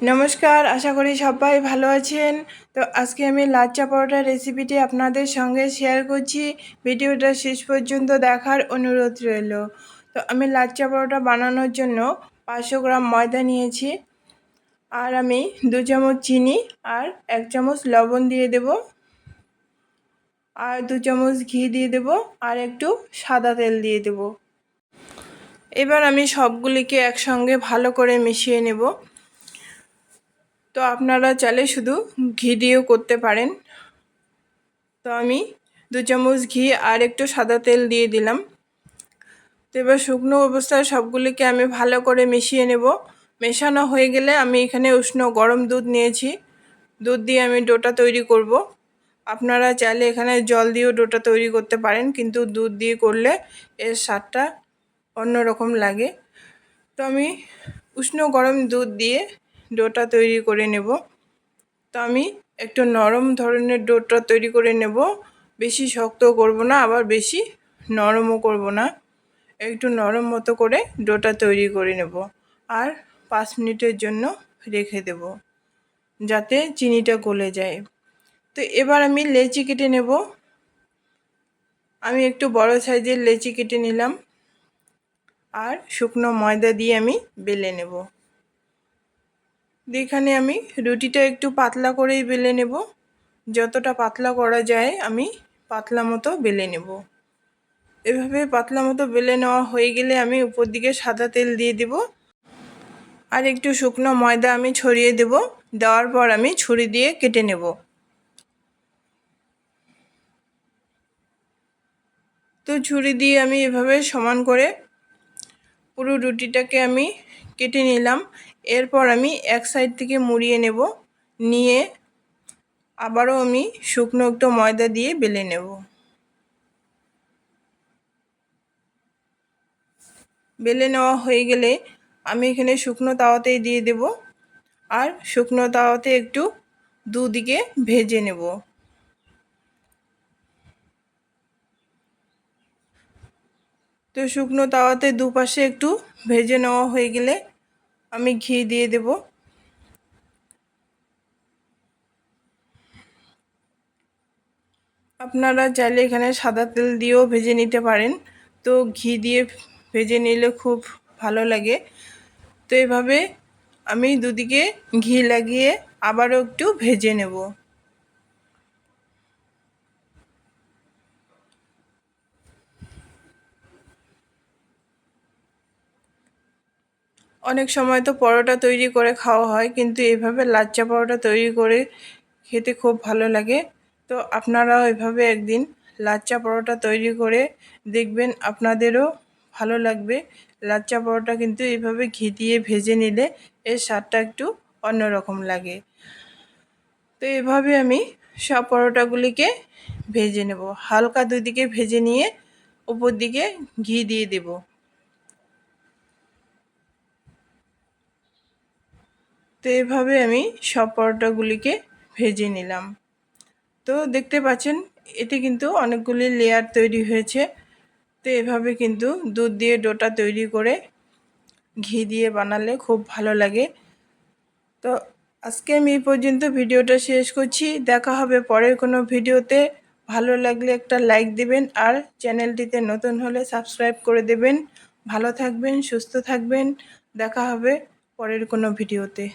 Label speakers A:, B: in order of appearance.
A: নমস্কার, আশা করি সবাই ভালো আছেন। তো আজকে আমি লাচ্চা পরোটার রেসিপিটি আপনাদের সঙ্গে শেয়ার করছি। ভিডিওটা শেষ পর্যন্ত দেখার অনুরোধ রইল। তো আমি লাচ্চা পরোটা বানানোর জন্য পাঁচশো গ্রাম ময়দা নিয়েছি। আর আমি দু চামচ চিনি আর এক চামচ লবণ দিয়ে দেব। আর দু চামচ ঘি দিয়ে দেব আর একটু সাদা তেল দিয়ে দেব। এবার আমি সবগুলিকে একসঙ্গে ভালো করে মিশিয়ে নেব। তো আপনারা চাইলে শুধু ঘি দিয়েও করতে পারেন। তো আমি দু চামচ ঘি আর একটু সাদা তেল দিয়ে দিলাম। তো এবার শুকনো অবস্থায় সবগুলিকে আমি ভালো করে মিশিয়ে নেব। মেশানো হয়ে গেলে আমি এখানে উষ্ণ গরম দুধ নিয়েছি। দুধ দিয়ে আমি ডোটা তৈরি করব। আপনারা চাইলে এখানে জল দিয়েও ডোটা তৈরি করতে পারেন, কিন্তু দুধ দিয়ে করলে এর স্বাদটা অন্যরকম লাগে। তো আমি উষ্ণ গরম দুধ দিয়ে ডোটা তৈরি করে নেব। তো আমি একটু নরম ধরনের ডোটা তৈরি করে নেব। বেশি শক্ত করব না, আবার বেশি নরমও করব না। একটু নরম মতো করে ডোটা তৈরি করে নেব আর পাঁচ মিনিটের জন্য রেখে দেব যাতে চিনিটা গলে যায়। তো এবার আমি লেচি কেটে নেব। আমি একটু বড় সাইজের লেচি কেটে নিলাম আর শুকনো ময়দা দিয়ে আমি বেলে নেব। এখানে আমি রুটিটা একটু পাতলা করেই বেলে নেব। যতটা পাতলা করা যায়, আমি পাতলা মতো বেলে নেব। এভাবে পাতলা মতো বেলে নেওয়া হয়ে গেলে আমি উপর দিকে সাদা তেল দিয়ে দেব। আর একটু শুকনো ময়দা আমি ছড়িয়ে দেব। দেওয়ার পর আমি ছুরি দিয়ে কেটে নেব। তো ছুরি দিয়ে আমি এভাবে সমান করে পুরো রুটিটাকে আমি কেটে নিলাম। এরপর আমি এক সাইড থেকে মুড়িয়ে নেব। নিয়ে আবারও আমি শুকনো একটু ময়দা দিয়ে বেলে নেব। বেলে নেওয়া হয়ে গেলে আমি এখানে শুকনো তাওয়াতেই দিয়ে দেব। আর শুকনো তাওয়াতে একটু দুদিকে ভেজে নেব। তো শুকনো তাওয়াতে দুপাশে একটু ভেজে নেওয়া হয়ে গেলে আমি ঘি দিয়ে দেব। আপনারা চাইলে এখানে সাদা তেল দিয়েও ভেজে নিতে পারেন। তো ঘি দিয়ে ভেজে নিলে খুব ভালো লাগে। তো এভাবে আমি দুদিকে ঘি লাগিয়ে আবারও একটু ভেজে নেব। অনেক সময় তো পরোটা তৈরি করে খাওয়া হয়, কিন্তু এভাবে লাচ্চা পরোটা তৈরি করে খেতে খুব ভালো লাগে। তো আপনারাও এভাবে একদিন লাচ্চা পরোটা তৈরি করে দেখবেন, আপনাদেরও ভালো লাগবে। লাচ্চা পরোটা কিন্তু এভাবে ঘি দিয়ে ভেজে নিলে এর স্বাদটা একটু অন্যরকম লাগে। তো এভাবে আমি সব পরোটাগুলিকে ভেজে নেব। হালকা দুদিকে ভেজে নিয়ে উপর দিকে ঘি দিয়ে দেবো। তো এভাবে আমি সব পরোটাগুলিকে ভেজে নিলাম। তো দেখতে পাচ্ছেন, এতে কিন্তু অনেকগুলি লেয়ার তৈরি হয়েছে। তো এভাবে কিন্তু দুধ দিয়ে ডোটা তৈরি করে ঘি দিয়ে বানালে খুব ভালো লাগে। তো আজকে আমি এই পর্যন্ত ভিডিওটা শেষ করছি। দেখা হবে পরের কোনো ভিডিওতে। ভালো লাগলে একটা লাইক দেবেন আর চ্যানেলটিতে নতুন হলে সাবস্ক্রাইব করে দেবেন। ভালো থাকবেন, সুস্থ থাকবেন। দেখা হবে পরের কোনো ভিডিওতে।